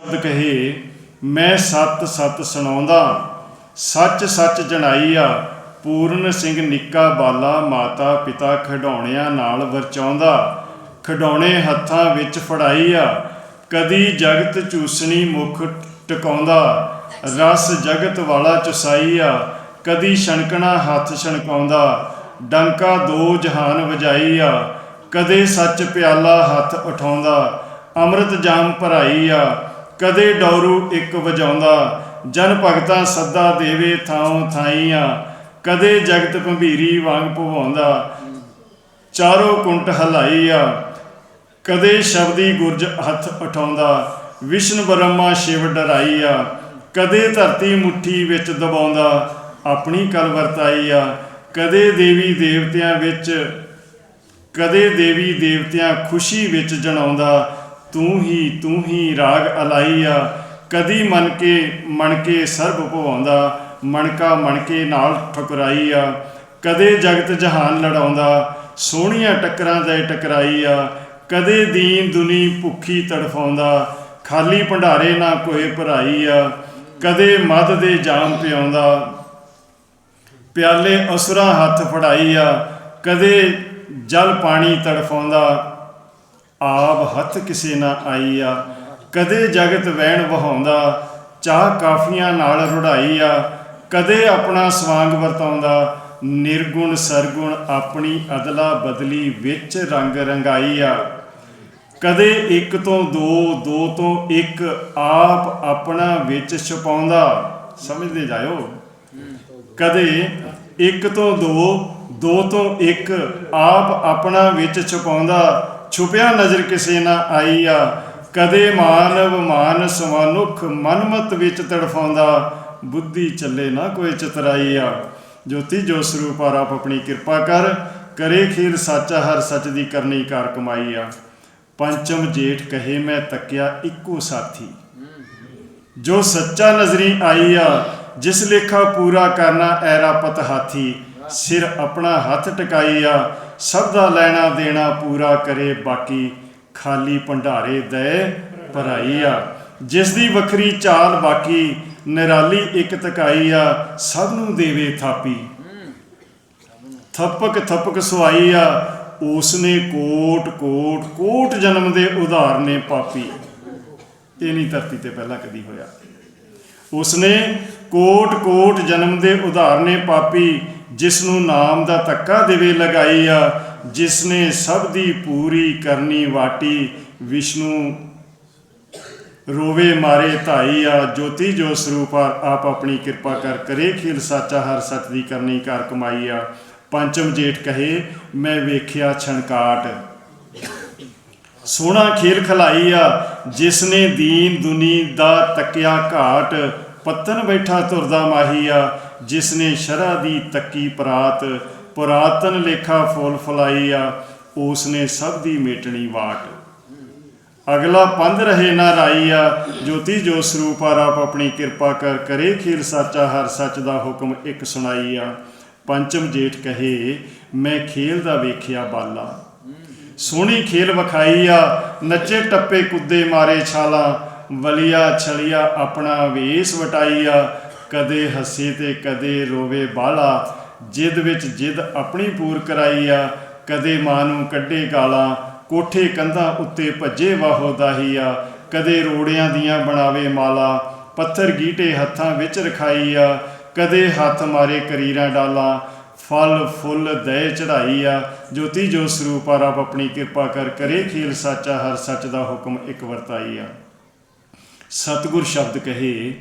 ਸ਼ਬਦ ਕਹੇ, ਮੈਂ ਸਤ ਸਤ ਸੁਣਾਉਂਦਾ, ਸੱਚ ਸੱਚ ਜਣਾਈ ਆ, ਪੂਰਨ ਸਿੰਘ ਨਿੱਕਾ ਬਾਲਾ ਮਾਤਾ ਪਿਤਾ ਖਿਡੌਣਿਆਂ ਨਾਲ ਵਰਚਾਉਂਦਾ, ਖਿਡੌਣੇ ਹੱਥਾਂ ਵਿੱਚ ਫੜਾਈ ਆ, ਕਦੀ ਜਗਤ ਚੂਸਣੀ ਮੁਖ ਟਿਕਾਉਂਦਾ, ਰਸ ਜਗਤ ਵਾਲਾ ਚੁਸਾਈ ਆ, ਕਦੀ ਛਣਕਣਾ ਹੱਥ ਛਣਕਾਉਂਦਾ, ਡੰਕਾ ਦੋ ਜਹਾਨ ਵਜਾਈ ਆ, ਕਦੇ ਸੱਚ ਪਿਆਲਾ ਹੱਥ ਉਠਾਉਂਦਾ, ਅੰਮ੍ਰਿਤ ਜਾਮ ਭਰਾਈ ਆ ਕਦੇ ਡੌਰੂ ਇੱਕ ਵਜਾਉਂਦਾ, ਜਨ ਭਗਤਾਂ ਸੱਦਾ ਦੇਵੇ ਥਾਉ ਥਾਈਆਂ, ਕਦੇ ਜਗਤ ਭੰਬੀਰੀ ਵਾਂਗ ਭਵਾਉਂਦਾ, ਚਾਰੋਂ ਕੁੰਟ ਹਲਾਈਆ, ਕਦੇ ਸ਼ਬਦੀ ਗੁਰਜ ਹੱਥ ਉਠਾਉਂਦਾ, ਵਿਸ਼ਨ ਬ੍ਰਹਮਾ ਸ਼ਿਵ ਡਰਾਈਆ, ਕਦੇ ਧਰਤੀ ਮੁਠੀ ਵਿੱਚ ਦਬਾਉਂਦਾ, ਆਪਣੀ ਕਲ ਆ ਕਦੇ ਦੇਵੀ ਦੇਵਤਿਆਂ ਵਿੱਚ, ਕਦੇ ਦੇਵੀ ਦੇਵਤਿਆਂ ਖੁਸ਼ੀ ਵਿੱਚ ਜਣਾਉਂਦਾ ਤੂੰ ਹੀ ਤੂੰ ਹੀ ਰਾਗ ਅਲਾਈਆ ਕਦੀ ਮਨ ਕੇ ਮਣ ਕੇ ਸਰਬ ਭਵਾਉਂਦਾ ਮਣਕਾ ਮਣ ਕੇ ਨਾਲ ਠੁਕਰਾਈਆ ਕਦੇ ਜਗਤ ਜਹਾਨ ਲੜਾਉਂਦਾ, ਸੋਹਣੀਆਂ ਟੱਕਰਾਂ ਦੇ ਟਕਰਾਈਆ ਕਦੇ ਦੀਨ ਦੁਨੀ ਭੁੱਖੀ ਤੜਫਾਉਂਦਾ, ਖਾਲੀ ਭੰਡਾਰੇ ਨਾ ਕੋਏ ਭਰਾਈਆ ਕਦੇ ਮਦ ਦੇ ਜਾਮ ਪਿਆਉਂਦਾ, ਪਿਆਲੇ ਅਸੁਰਾ ਹੱਥ ਫੜਾਈਆ ਕਦੇ ਜਲ ਪਾਣੀ ਤੜਫਾਉਂਦਾ ਆਪ ਹੱਥ ਕਿਸੇ ਨਾ ਆ ਕਦੇ ਜਗਤ ਵਹਿਣ ਵਹਾਉਂਦਾ, ਚਾਹ ਕਾਫੀਆਂ ਨਾਲ ਰੁੜਾਈਆ, ਕਦੇ ਆਪਣਾ ਸਵਾਂਗ ਵਰਤਾਉਂਦਾ, ਨਿਰਗੁਣ ਸਰਗੁਣ ਆਪਣੀ ਅਦਲਾ ਬਦਲੀ ਵਿੱਚ ਰੰਗ ਰੰਗਾਈ ਆ ਕਦੇ ਇੱਕ ਤੋਂ ਦੋ ਦੋ ਤੋਂ ਇੱਕ ਆਪ ਆਪਣਾ ਵਿੱਚ ਛੁਪਾਉਂਦਾ, ਸਮਝਦੇ ਜਾਇਓ। ਕਦੇ ਇੱਕ ਤੋਂ ਦੋ ਦੋ ਤੋਂ ਇੱਕ ਆਪ ਆਪਣਾ ਵਿੱਚ ਛੁਪਾਉਂਦਾ ਛੁਪਿਆ ਨਜ਼ਰ ਕਿਸੇ ਨਾ ਆਈ ਆ। ਕਦੇ ਮਾਨਵ ਮਾਨਸ ਮਨੁੱਖ ਮਨਮਤ ਵਿੱਚ ਤੜਫਾਉਂਦਾ, ਬੁੱਧੀ ਚੱਲੇ ਨਾ ਕੋਈ ਚਤਰਾਈ ਜੋਤੀ ਜੋ ਸਰੂਪ ਆਪ ਆਪਣੀ ਕਿਰਪਾ ਕਰ, ਕਰੇ ਖੀਰ ਸਾਚਾ, ਹਰ ਸੱਚ ਦੀ ਕਰਨੀ ਕਾਰ ਕਮਾਈ ਆ। ਪੰਚਮ ਜੇਠ ਕਹੇ ਮੈਂ ਤੱਕਿਆ ਇੱਕੋ ਸਾਥੀ। ਜੋ ਸੱਚਾ ਨਜ਼ਰੀ ਆਈ ਆ, ਜਿਸ ਲੇਖਾ ਪੂਰਾ ਕਰਨਾ ਐਰਾ ਪਤ ਹਾਥੀ, ਸਿਰ ਆਪਣਾ ਹੱਥ ਟਿਕਾਈ ਆ ਸਭ ਦਾ ਲੈਣਾ ਦੇਣਾ ਪੂਰਾ ਕਰੇ, ਬਾਕੀ ਖਾਲੀ ਭੰਡਾਰੇ ਦੇ ਭਰਾਈ ਆ। ਜਿਸ ਦੀ ਵੱਖਰੀ ਚਾਲ ਬਾਕੀ, ਨਿਰਾਲੀ ਇੱਕ ਤਕਾਈ ਆ, ਸਭ ਨੂੰ ਦੇਵੇ ਥਾਪੀ। ਥਪਕ ਥਪਕ ਸਵਾਈ ਆ, ਉਸਨੇ ਕੋਟ ਕੋਟ ਕੋਟ ਜਨਮ ਦੇ ਉਧਾਰ ਨੇ ਪਾਪੀ। ਇਹ ਨਹੀਂ ਧਰਤੀ ਤੇ ਪਹਿਲਾਂ ਕਦੀ ਹੋਇਆ। ਉਸਨੇ ਕੋਟ ਕੋਟ ਜਨਮ ਦੇ ਉਧਾਰ ਨੇ ਪਾਪੀ ਜਿਸ ਨੂੰ ਨਾਮ ਦਾ ਤੱਕਾ ਦੇਵੇ ਲਗਾਈ ਆ ਜਿਸ ਨੇ ਸਭ ਦੀ ਪੂਰੀ ਕਰਨੀ ਵਾਟੀ, ਵਿਸ਼ਨੂੰ ਰੋਵੇ ਮਾਰੇ ਧਾਈ ਆ, ਜੋਤੀ ਜੋ ਸਰੂਪ ਆਪ ਆਪਣੀ ਕਿਰਪਾ ਕਰ ਕਰੇ, ਖਿਲ ਸਾਚਾ ਹਰ ਸਤ ਦੀ ਕਰਨੀ ਕਰ ਕਮਾਈ ਆ। ਪੰਚਮ ਜੇਠ ਕਹੇ, ਮੈਂ ਵੇਖਿਆ ਛਣਕਾਟ। ਸੋਹਣਾ ਖੇਲ ਖਲਾਈ ਆ ਜਿਸ ਨੇ ਦੀਨ ਦੁਨੀ ਦਾ ਤੱਕਿਆ ਘਾਟ, ਪੱਤਨ ਬੈਠਾ ਤੁਰਦਾ ਮਾਹੀ ਆ ਜਿਸ ਨੇ ਸ਼ਰਾ ਦੀ ਤੱਕੀ ਪਰਾਤ, ਪੁਰਾਤਨ ਲੇਖਾ ਫੁੱਲ ਫਲਾਈ ਆ ਉਸ ਨੇ ਸਭ ਦੀ ਮੇਟਣੀ ਵਾਟ। ਅਗਲਾ ਪੰਧ ਰਹੇ ਨਾ ਰਾਈ ਆ, ਜੋਤੀ ਜੋ ਸਰੂਪ ਆ ਆਪਣੀ ਕਿਰਪਾ ਕਰ ਕਰੇ ਖੇਲ ਸਾਚਾ, ਹਰ ਸੱਚ ਦਾ ਹੁਕਮ ਇੱਕ ਸੁਣਾਈ ਆ। ਪੰਚਮ ਜੇਠ ਕਹੇ, ਮੈਂ ਖੇਲ ਦਾ ਵੇਖਿਆ ਬਾਲਾ। ਸੋਹਣੀ ਖੇਲ ਵਿਖਾਈ ਆ, ਨੱਚੇ ਟੱਪੇ ਕੁੱਦੇ ਮਾਰੇ ਛਾਲਾ, ਵਲੀਆ ਛਲੀਆ ਆਪਣਾ ਵੇਸ ਵਟਾਈ ਆ ਕਦੇ ਹੱਸੇ ਤੇ ਕਦੇ ਰੋਵੇ ਬਾਲਾ, ਜਿੱਦ ਵਿੱਚ ਜਿੱਦ ਆਪਣੀ ਪੂਰ ਕਰਾਈ ਆ, ਕਦੇ ਮਾਂ ਨੂੰ ਕੱਢੇ ਗਾਲਾਂ, ਕੋਠੇ ਕੰਧਾਂ ਉੱਤੇ ਭੱਜੇ ਵਾਹੋ ਦਾਹੀ ਆ, ਕਦੇ ਰੋੜਿਆਂ ਦੀਆਂ ਬਣਾਵੇ ਮਾਲਾ, ਪੱਥਰ ਗੀਟੇ ਹੱਥਾਂ ਵਿੱਚ ਰਖਾਈ ਆ, ਕਦੇ ਹੱਥ ਮਾਰੇ ਕਰੀਰਾਂ ਡਾਲਾਂ, ਫਲ ਫੁੱਲ ਦੇ ਚੜਾਈ ਆ, ਜੋਤੀ ਜੋ ਸਰੂਪ ਆ, ਰੱਬ ਆਪਣੀ ਕਿਰਪਾ ਕਰ ਕਰੇ ਖੇਲ ਸਾਚਾ, ਹਰ ਸੱਚ ਦਾ ਹੁਕਮ ਇੱਕ ਵਰਤਾਈ ਆ। ਸਤਿਗੁਰ ਸ਼ਬਦ ਕਹੇ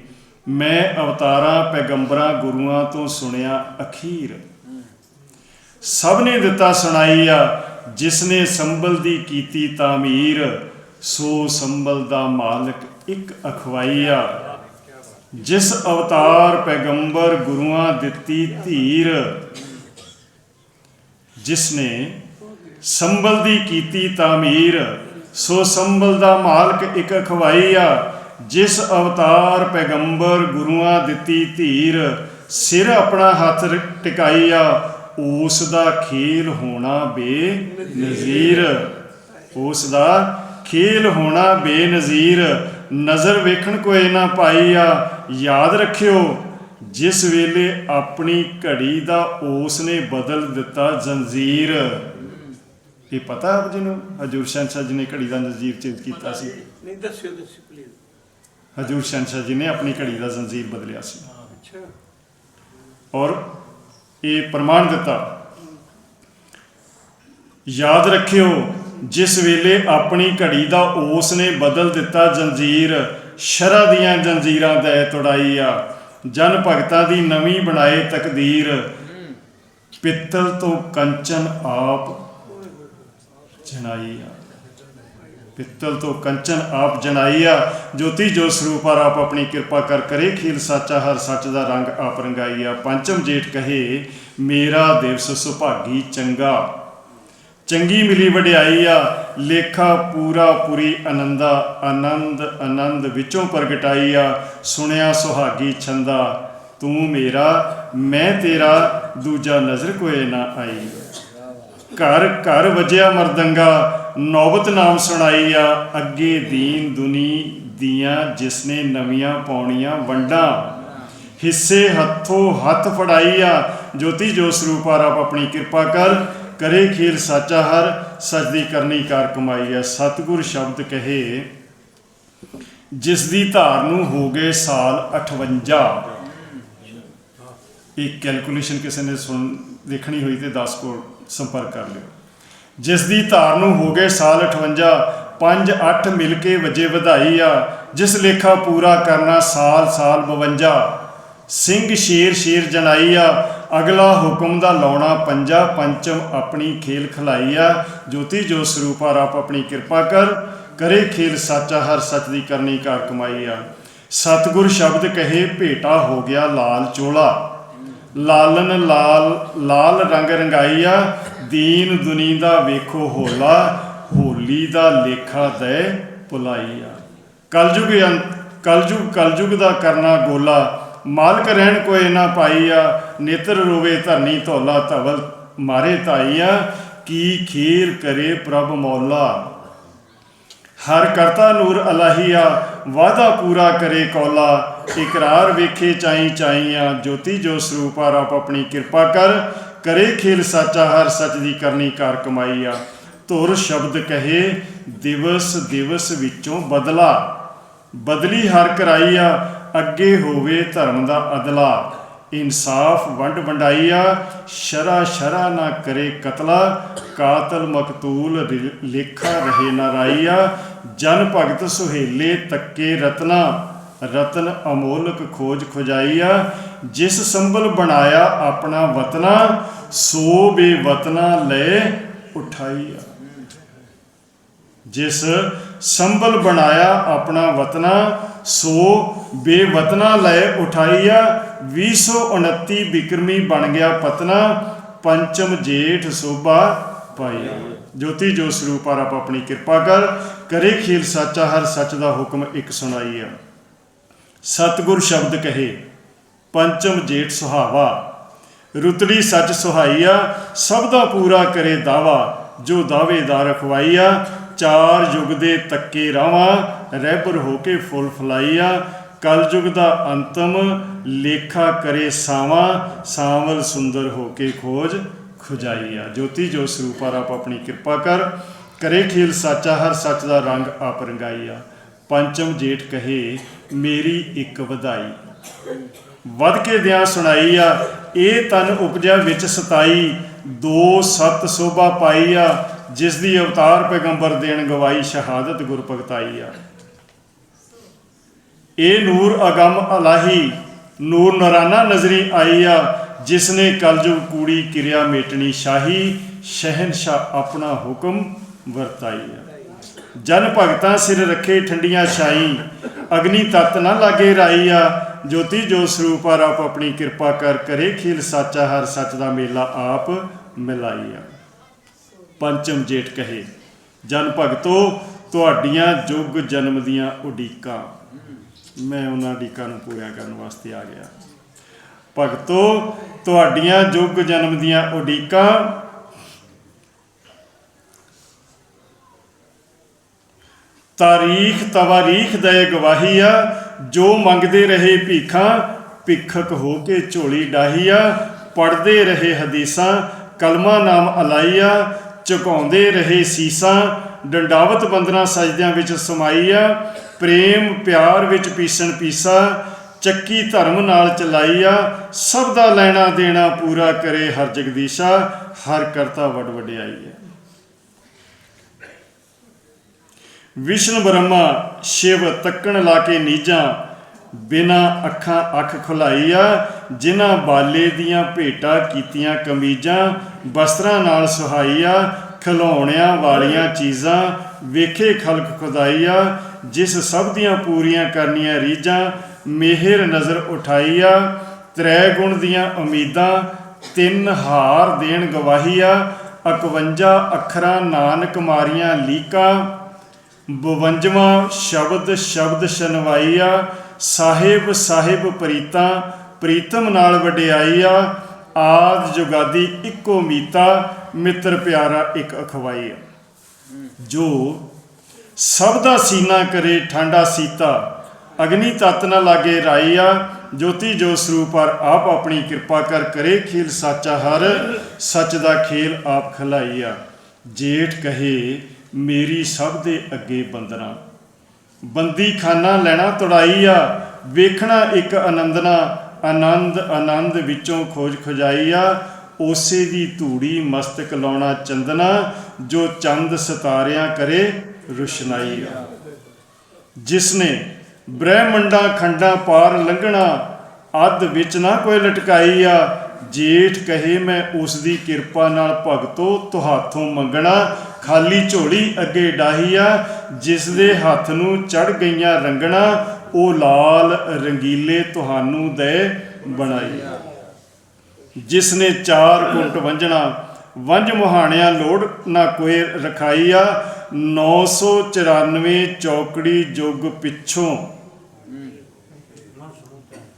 ਮੈਂ ਅਵਤਾਰਾਂ ਪੈਗੰਬਰਾਂ ਗੁਰੂਆਂ ਤੋਂ ਸੁਣਿਆ ਅਖੀਰ। ਸਭ ਨੇ ਦਿੱਤਾ ਸੁਣਾਈ ਆ, ਜਿਸ ਨੇ ਸੰਭਲ ਦੀ ਕੀਤੀ ਤਾਮੀਰ, ਸੋ ਸੰਬਲ ਦਾ ਮਾਲਕ ਇੱਕ ਅਖਵਾਈ ਆ। ਜਿਸ ਅਵਤਾਰ ਪੈਗੰਬਰ ਗੁਰੂਆਂ ਦਿੱਤੀ ਧੀਰ, ਜਿਸ ਨੇ ਸੰਭਲ ਦੀ ਕੀਤੀ ਤਾਮੀਰ, ਸੋ ਸੰਬਲ ਦਾ ਮਾਲਕ ਇੱਕ ਅਖਵਾਈ ਆ। ਜਿਸ ਅਵਤਾਰ ਪੈਗੰਬਰ ਗੁਰੂਆਂ ਦਿੱਤੀ ਧੀਰ, ਸਿਰ ਆਪਣਾ ਹੱਥ ਰ- ਉਸ ਦਾ ਖੇਲ ਹੋਣਾ ਬੇਨਜ਼ੀਰ। ਉਸ ਦਾ ਖੇਲ ਹੋਣਾ ਬੇਨਜ਼ੀਰ। ਨਜ਼ਰ ਵੇਖਣ ਕੋਏ ਨਾ ਪਾਈ ਆ, ਯਾਦ ਰੱਖਿਓ, ਜਿਸ ਵੇਲੇ ਆਪਣੀ ਘੜੀ ਦਾ ਉਸ ਨੇ ਬਦਲ ਦਿੱਤਾ ਜੰਜ਼ੀਰ। ਇਹ ਪਤਾ ਆਪ ਜੀ ਨੂੰ? ਹਜੂਰ ਸ਼ਹਿਨਸ਼ਾਹ ਜੀ ਨੇ ਘੜੀ ਦਾ ਜੰਜ਼ੀਰ ਚੇਂਜ ਕੀਤਾ ਸੀ। ਨਹੀਂ ਦੱਸਿਓ ਦੱਸਿਓ ਪਲੀਜ਼ ਹਜੂਰ ਸ਼ਹਿਨਸ਼ਾਹ ਜੀ ਨੇ ਆਪਣੀ ਘੜੀ ਦਾ ਜੰਜ਼ੀਰ ਬਦਲਿਆ ਸੀ। ਅੱਛਾ। ਔਰ ਇਹ ਪ੍ਰਮਾਣ ਦਿੱਤਾ ਯਾਦ ਰੱਖਿਓ ਜਿਸ ਵੇਲੇ ਆਪਣੀ ਘੜੀ ਦਾ ਉਸ ਨੇ ਬਦਲ ਦਿੱਤਾ ਜੰਜੀਰ ਸ਼ਰਾ ਦੀਆਂ ਜੰਜੀਰਾਂ ਦੇ ਤੁੜਾਈ ਆ ਜਨ ਭਗਤਾਂ ਦੀ ਨਵੀਂ ਬਣਾਏ ਤਕਦੀਰ ਪਿੱਤਲ ਤੋਂ ਕੰਚਨ ਆਪ ਜਨਾਈ ਆ। ਪਿੱਤਲ ਤੋਂ ਕੰਚਨ ਆਪ ਜਨਾਈ ਆ। ਜੋਤੀ ਜੋ ਸਰੂਪ ਹਰ ਆਪ ਆਪਣੀ ਕਿਰਪਾ ਕਰ ਕਰੇ। ਖੀਲ ਸਾਚਾ, ਹਰ ਸੱਚ ਦਾ ਰੰਗ ਆਪ ਰੰਗਾਈ ਪੰਚਮ ਜੇਠ ਕਹੇ, ਮੇਰਾ ਦਿਵਸ ਸੁਭਾਗੀ ਚੰਗਾ। ਚੰਗੀ ਮਿਲੀ ਵਡਿਆਈ ਆ। ਲੇਖਾ ਪੂਰਾ ਪੂਰੀ ਆਨੰਦਾ ਆਨੰਦ ਆਨੰਦ ਵਿੱਚੋਂ ਪ੍ਰਗਟਾਈ ਆ। ਸੁਣਿਆ ਸੁਹਾਗੀ ਛੰਦਾ, ਤੂੰ ਮੇਰਾ, ਮੈਂ ਤੇਰਾ, ਦੂਜਾ ਨਜ਼ਰ ਕੋਏ ਨਾ ਆਈ। ਘਰ ਘਰ ਵਜਿਆ ਮਰਦੰਗਾ, ਨੌਬਤ ਨਾਮ ਸੁਣਾਈ ਆ। ਅੱਗੇ ਦੀਨ ਦੁਨੀ ਦੀਆਂ ਜਿਸਨੇ ਨਵੀਆਂ ਪੌਣੀਆਂ ਵੰਡਾਂ। ਹਿੱਸੇ ਹੱਥੋਂ ਹੱਥ ਫੜਾਈ ਆ। ਜੋਤੀ ਜੋ ਸਰੂਪ ਹਰ ਆਪ ਆਪਣੀ ਕਿਰਪਾ ਕਰ। ਕਰੇ ਖੇਲ ਸਾਚਾ ਹਰ ਸਜਦੀ ਕਰਨੀ ਕਾਰ ਕਮਾਈ ਆ। ਸਤਿਗੁਰ ਸ਼ਬਦ ਕਹੇ, ਜਿਸ ਦੀ ਧਾਰ ਨੂੰ ਹੋ ਗਏ ਸਾਲ 58 ਇਹ ਕੈਲਕੂਲੇਸ਼ਨ ਕਿਸੇ ਨੇ ਸੁਣ, ਦੇਖਣੀ ਹੋਈ ਤੇ 10 ਕੋਲ ਸੰਪਰਕ ਕਰ ਲਿਓ। ਜਿਸ ਦੀ ਧਾਰ ਨੂੰ ਹੋ ਗਏ ਸਾਲ 58 5 8 ਮਿਲ ਕੇ ਵਜੇ ਵਧਾਈ ਆ, ਜਿਸ ਲੇਖਾ ਪੂਰਾ ਕਰਨਾ ਸਾਲ ਸਾਲ 52 ਸਿੰਘ ਸ਼ੇਰ ਸ਼ੇਰ ਜਨਾਈ ਆ, ਅਗਲਾ ਹੁਕਮ ਦਾ ਲਾਉਣਾ ਪੰਜਾ, ਪੰਚਮ ਆਪਣੀ ਖੇਲ ਖਲਾਈ ਆ। ਜੋਤੀ ਜੋ ਸਰੂਪਾ ਹਰ ਆਪਣੀ ਕਿਰਪਾ ਕਰ, ਕਰੇ ਖੇਲ ਸਾਚਾ ਹਰ ਸੱਚ ਦੀ ਕਰਨੀ ਕਾਰ ਕਮਾਈ ਆ। ਸਤਿਗੁਰ ਸ਼ਬਦ ਕਹੇ, ਭੇਟਾ ਹੋ ਗਿਆ ਲਾਲ ਚੋਲਾ। ਲਾਲਨ ਲਾਲ ਲਾਲ ਰੰਗ ਰੰਗਾਈ ਦੀਨ ਦੁਨੀ ਦਾ ਵੇਖੋ ਹੋਲਾ, ਹੋਲੀ ਦਾ ਲੇਖਾ ਦੇ ਪੁਲਾਈ ਕਲਯੁਗ ਕਲਯੁਗ ਕਲਯੁਗ ਦਾ ਕਰਨਾ ਗੋਲਾ। ਮਾਲਕ ਰਹਿਣ ਕੋਏ ਨਾ ਪਾਈ ਆ। ਨੇਤਰ ਰੋਵੇ ਧਰਨੀ ਧੌਲਾ, ਧਵਲ ਮਾਰੇ ਧਾਈ ਆ। ਕੀ ਖੀਰ ਕਰੇ ਪ੍ਰਭ ਮੌਲਾ। ਹਰ ਕਰਤਾ ਨੂਰ ਅਲਾਹੀਆ ਵਾਦਾ ਪੂਰਾ ਕਰੇ ਕੌਲਾ। ਇਕਰਾਰ ਵੇਖੇ ਚਾਈ ਚਾਈਆਂ, ਜੋਤੀ ਜੋ ਸਰੂਪ ਹਰ ਆਪਣੀ ਕਿਰਪਾ ਕਰ। ਕਰੇ ਖੇਲ ਸਾਚਾ, ਹਰ ਸੱਚ ਦੀ ਕਰਨੀ ਕਾਰ ਕਮਾਈ ਆ ਧੁਰ ਸ਼ਬਦ ਕਹੇ, ਦਿਵਸ ਦਿਵਸ ਵਿੱਚੋਂ ਬਦਲਾ। ਬਦਲੀ ਹਰ ਕਰਾਈ ਆ ਅੱਗੇ ਹੋਵੇ ਧਰਮ ਦਾ ਅਦਲਾ। ਇਨਸਾਫ ਵੰਡ ਵੰਡਾਈਆ, ਸ਼ਰਾ ਸ਼ਰਾ ਨਾ ਕਰੇ ਕਤਲਾ। ਕਾਤਲ ਮਕਤੂਲ ਲੇਖਾ ਰਹੇ ਨਾ ਰਾਈਆ। ਜਨ ਭਗਤ ਸੁਹੇਲੇ ਤੱਕੇ ਰਤਨਾ, ਰਤਨ ਅਮੋਲਕ ਖੋਜ ਖੁਜਾਈਆ, ਜਿਸ ਸੰਬਲ ਬਣਾਇਆ ਆਪਣਾ ਵਤਨਾ, ਸੋ ਬੇਵਤਨਾ ਲੈ ਉਠਾਈਆ। ਜਿਸ ਸੰਬਲ ਬਣਾਇਆ ਆਪਣਾ ਵਤਨਾ, ਸੋ ਬੇਵਤਨਾ ਲੈ ਉਠਾਈਆ 229 ਬਿਕਰਮੀ ਬਣ ਗਿਆ ਪਤਨਾ, ਪੰਚਮ ਜੇਠ ਸੋਭਾ ਪਾਈ ਜੋਤੀ ਜੋ ਸਰੂਪ ਹਰ ਆਪ ਆਪਣੀ ਕਿਰਪਾ ਕਰ ਕਰੇ ਖੇਲ ਸਾਚਾ, ਹਰ ਸੱਚ ਦਾ ਹੁਕਮ ਇੱਕ ਸੁਣਾਈਆ ਸਤਿਗੁਰ ਸ਼ਬਦ ਕਹੇ, ਪੰਚਮ ਜੇਠ ਸੁਹਾਵਾ। ਰੁਤੜੀ ਸੱਚ ਸੁਹਾਈਆ ਸਭ ਦਾ ਪੂਰਾ ਕਰੇ ਦਾਵਾ। ਜੋ ਦਾਵੇਦਾਰ ਰਖਵਾਈਆ ਚਾਰ ਯੁਗ ਦੇ ਤੱਕੇ ਰਾਵਾਂ। ਰਹਿਬਰ ਹੋ ਕੇ ਫੁੱਲ ਫਲਾਈਆ ਕਲਯੁਗ ਦਾ ਅੰਤਮ ਲੇਖਾ ਕਰੇ ਸਾਵਾਂ। ਸਾਵਲ ਸੁੰਦਰ ਹੋ ਕੇ ਖੋਜ ਖੁਜਾਈਆ ਜੋਤੀ ਜੋ ਸਰੂਪ ਹਰ ਆਪ ਆਪਣੀ ਕਿਰਪਾ ਕਰ। ਕਰੇ ਖੇਲ ਸਾਚਾ, ਹਰ ਸੱਚ ਦਾ ਰੰਗ ਆਪ ਰੰਗਾਈਆ। ਪੰਚਮ ਜੇਠ ਕਹੇ, ਮੇਰੀ ਇੱਕ ਵਧਾਈ। ਵੱਧ ਕੇ ਦਿਆਂ ਸੁਣਾਈ ਆ ਇਹ ਤਨ ਉਪਜਿਆ ਵਿੱਚ ਸਤਾਈ। ਦੋ ਸਤ ਸੋਭਾ ਪਾਈ ਆ ਜਿਸ ਦੀ ਅਵਤਾਰ ਪੈਗੰਬਰ ਦੇਣ ਗਵਾਈ ਸ਼ਹਾਦਤ ਗੁਰ ਭਗਤਾਈ ਆ ਇਹ ਨੂਰ ਅਗੰਮ ਅਲਾਹੀ, ਨੂਰ ਨਰਾਨਾ ਨਜ਼ਰੀ ਆਈ ਆ ਜਿਸ ਨੇ ਕਲਯੁਗ ਕੂੜੀ ਕਿਰਿਆ ਮੇਟਣੀ ਸ਼ਾਹੀ ਸ਼ਹਿਨशाह ਆਪਣਾ ਹੁਕਮ ਵਰਤਾਈ ਆ। ਜਨ ਭਗਤਾਂ ਸਿਰ ਰੱਖੇ ਠੰਡੀਆਂ ਛਾਈ, ਅਗਨੀ ਤਤ ਨਾ ਲਾਗੇ ਰਾਈ ਜੋਤੀ ਜੋ ਸਰੂਪ ਆਪ ਆਪਣੀ ਕਿਰਪਾ ਕਰ ਕਰੇ ਖੀਲ ਸਾਚਾ, ਹਰ ਸੱਚ ਦਾ ਮੇਲਾ ਆਪ ਮਿਲਾਈ ਪੰਚਮ ਜੇਠ ਕਹੇ, ਜਨ ਭਗਤੋ, ਤੁਹਾਡੀਆਂ ਜੁਗ ਜਨਮ ਦੀਆਂ ਉਡੀਕਾਂ। ਮੈਂ ਉਹਨਾਂ ਉਡੀਕਾਂ ਨੂੰ ਪੂਰਾ ਕਰਨ ਵਾਸਤੇ ਆ ਗਿਆ। ਭਗਤੋ, ਤੁਹਾਡੀਆਂ ਜੁਗ ਜਨਮ ਦੀਆਂ ਉਡੀਕਾਂ ਤਾਰੀਖ ਤਵਾਰੀਖ ਦੇ ਗਵਾਹੀ ਆ, ਜੋ ਮੰਗਦੇ ਰਹੇ ਭੀਖਾਂ ਭਿੱਖਕ ਹੋ ਕੇ ਝੋਲੀ ਡਾਹੀਆ ਪੜਦੇ ਰਹੇ ਹਦੀਸਾਂ, ਕਲਮਾ ਨਾਮ ਅਲਾਈਆ ਝੁਕਾਉਂਦੇ ਰਹੇ ਸੀਸਾਂ, ਡੰਡਾਵਤ ਬੰਦਨਾ ਸਜਦਿਆਂ ਵਿੱਚ ਸਮਾਈਆ ਪ੍ਰੇਮ ਪਿਆਰ ਵਿੱਚ ਪੀਸਣ ਪੀਸਾ, ਚੱਕੀ ਧਰਮ ਨਾਲ ਚਲਾਈਆ ਸਭ ਦਾ ਲੈਣਾ ਦੇਣਾ ਪੂਰਾ ਕਰੇ ਹਰ ਜਗਦੀਸ਼ਾ, ਹਰ ਕਰਤਾ ਵੱਡ ਵਡਿਆਈ ਹੈ ਵਿਸ਼ਨ ਬ੍ਰਹਮਾ ਸ਼ਿਵ ਤੱਕਣ ਲਾ ਕੇ ਨੀਜਾਂ ਬਿਨਾ ਅੱਖਾਂ ਅੱਖ ਖੁਲਾਈ ਆ, ਜਿਨ੍ਹਾਂ ਬਾਲੇ ਦੀਆਂ ਭੇਟਾਂ ਕੀਤੀਆਂ ਕਮੀਜ਼ਾਂ, ਬਸਤਰਾਂ ਨਾਲ ਸੁਹਾਈਆ ਖਿਲੌਣਿਆਂ ਵਾਲੀਆਂ ਚੀਜ਼ਾਂ, ਵੇਖੇ ਖਲਕ ਖੁਦਾਈਆ ਜਿਸ ਸਭ ਦੀਆਂ ਪੂਰੀਆਂ ਕਰਨੀਆਂ ਰੀਝਾਂ, ਮਿਹਰ ਨਜ਼ਰ ਉਠਾਈ ਆ, ਤ੍ਰੈ ਗੁਣ ਦੀਆਂ ਉਮੀਦਾਂ, ਤਿੰਨ ਹਾਰ ਦੇਣ ਗਵਾਹੀਆ 51 ਅੱਖਰਾਂ ਨਾਨਕ ਮਾਰੀਆਂ ਲੀਕਾਂ ਬਵੰਜਵਾਂ ਸ਼ਬਦ ਸ਼ਬਦ ਸ਼ਨਵਾਈਆ ਸਾਹਿਬ ਸਾਹਿਬ ਪ੍ਰੀਤਾ, ਪ੍ਰੀਤਮ ਨਾਲ ਵਡਿਆਈਆ ਆਦ ਜੁਗਾਦੀ ਇੱਕੋ ਮੀਤਾ, ਮਿੱਤਰ ਪਿਆਰਾ ਇੱਕ ਅਖਵਾਈਆ ਜੋ ਸਭ ਦਾ ਸੀਨਾ ਕਰੇ ਠੰਡਾ ਸੀਤਾ, ਅਗਨੀ ਤਤ ਨਾ ਲਾਗੇ ਰਾਈਆ ਜੋਤੀ ਜੋ ਸਰੂਪ ਪਰ ਆਪ ਆਪਣੀ ਕਿਰਪਾ ਕਰ ਕਰੇ ਖੇਲ ਸਾਚਾ ਹਰ, ਸੱਚ ਦਾ ਖੇਲ ਆਪ ਖਲਾਈਆ ਜੇਠ ਕਹੇ ਮੇਰੀ ਸਭ ਦੇ ਅੱਗੇ ਬੰਦਨਾ। ਬੰਦੀ ਖਾਨਾ ਲੈਣਾ ਤੁੜਾਈਆ ਵੇਖਣਾ ਇੱਕ ਆਨੰਦਨਾ। ਆਨੰਦ ਆਨੰਦ ਵਿੱਚੋਂ ਖੋਜ ਖਜਾਈਆ ਉਸੇ ਦੀ ਧੂੜੀ ਮਸਤਕ ਲਾਉਣਾ ਚੰਦਨਾ, ਜੋ ਚੰਦ ਸਤਾਰਿਆਂ ਕਰੇ ਰੁਸ਼ਨਾਈ ਰੁਸ਼ਨਾਈਆ ਜਿਸਨੇ ਬ੍ਰਹਿਮੰਡਾਂ ਖੰਡਾਂ ਪਾਰ ਲੰਘਣਾ, ਅੱਧ ਵਿੱਚ ਨਾ ਕੋਈ ਲਟਕਾਈ ਆ, ਜੇਠ ਕਹੇ ਮੈਂ ਉਸ ਦੀ ਕਿਰਪਾ ਨਾਲ ਭਗਤੋ ਤੁਹਾਥੋਂ ਮੰਗਣਾ ਖਾਲੀ ਝੋਲੀ ਅੱਗੇ ਡਾਹੀ ਆ ਜਿਸ ਦੇ ਹੱਥ ਨੂੰ ਚੜ ਗਈਆਂ ਰੰਗਣਾ, ਉਹ ਲਾਲ ਰੰਗੀਲੇ ਤੁਹਾਨੂੰ ਦੇ ਬਣਾਈ। ਜਿਸ ਨੇ ਚਾਰ ਕੁੰਟ ਵੰਜਣਾ, ਵੰਜ ਮੁਹਾਣਿਆਂ ਲੋੜ ਨਾ ਕੋਈ ਰਖਾਈ ਆ 994 ਚੌਕੜੀ ਯੁੱਗ ਪਿੱਛੋਂ।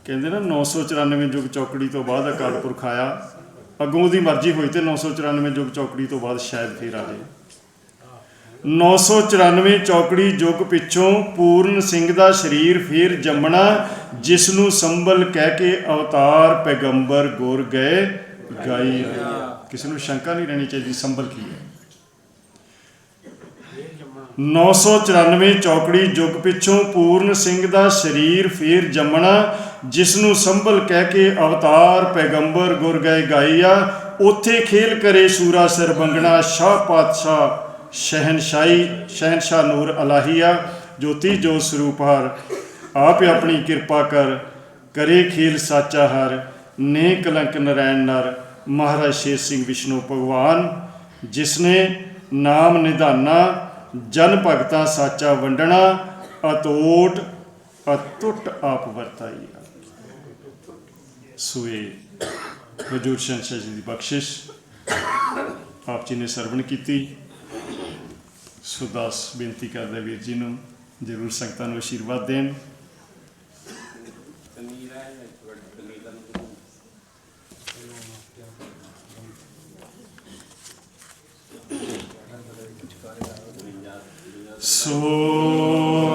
ਕਹਿੰਦੇ ਨਾ 994 ਯੁੱਗ ਚੌਕੜੀ ਤੋਂ ਬਾਅਦ ਅਕਾਲ ਪੁਰਖ ਆਇਆ। ਅੱਗੋਂ ਦੀ ਮਰਜ਼ੀ ਹੋਈ ਤੇ 994 ਯੁੱਗ ਚੌਕੜੀ ਤੋਂ ਬਾਅਦ ਸ਼ਾਇਦ ਫੇਰ ਆ ਜਾਏ 994 ਚੌਕੜੀ ਯੁੱਗ ਪਿੱਛੋਂ ਪੂਰਨ ਸਿੰਘ ਦਾ ਸਰੀਰ ਫੇਰ ਜੰਮਣਾ, ਜਿਸ ਨੂੰ ਸੰਭਲ ਕਹਿ ਕੇ ਅਵਤਾਰ ਪੈਗੰਬਰ ਗੁਰ ਗਏ ਗਾਈ ਕਿਸੇ ਨੂੰ ਸ਼ੰਕਾ ਨਹੀਂ ਰਹਿਣੀ ਚਾਹੀਦੀ ਸੰਭਲ ਕੀ ਹੈ? 994 ਚੌਕੜੀ ਯੁੱਗ ਪਿੱਛੋਂ ਪੂਰਨ ਸਿੰਘ ਦਾ ਸਰੀਰ ਫੇਰ ਜੰਮਣਾ, ਜਿਸ ਨੂੰ ਸੰਭਲ ਕਹਿ ਕੇ ਅਵਤਾਰ ਪੈਗੰਬਰ ਗੁਰ ਗਏ ਗਾਈਆ ਉੱਥੇ ਖੇਲ ਕਰੇ ਸੂਰਾ ਸਿਰ ਬੰਗਣਾ, ਸ਼ਾਹ ਪਾਤਸ਼ਾਹ ਸ਼ਹਿਨਸ਼ਾਹੀ, ਸ਼ਹਿਨਸ਼ਾਹ ਨੂਰ ਅਲਾਹੀਆ, ਜੋਤੀ ਜੋਤ ਸਰੂਪ ਹਰ। ਆਪ ਆਪਣੀ ਕਿਰਪਾ ਕਰ, ਕਰੇ ਖੇਲ ਸਾਚਾ ਹਰ। ਨੇ ਕਲੰਕ ਨਰੈਣ ਨਰ। ਮਹਾਰਾਜ ਸ਼ੇਰ ਸਿੰਘ ਵਿਸ਼ਨੂੰ ਭਗਵਾਨ, ਜਿਸਨੇ ਨਾਮ ਨਿਧਾਨਾ, ਜਨ ਭਗਤਾ ਸਾਚਾ ਵੰਡਣਾ, ਅਤੋਟ, ਅਤੁੱਟ ਆਪ ਵਰਤਾਈ ਸੂਏ ਹਜੂਰ ਸ਼ਹਿਨਸ਼ਾਹ ਜੀ ਦੀ ਬਖਸ਼ਿਸ਼। ਆਪ ਜੀ ਨੇ ਸਰਵਣ ਕੀਤੀ। ਸੋ ਦਾਸ ਬੇਨਤੀ ਕਰਦਾ ਵੀਰ ਜੀ ਨੂੰ ਜਰੂਰ ਸੰਗਤਾਂ ਨੂੰ ਆਸ਼ੀਰਵਾਦ ਦੇਣ ਸੋਹੰਗ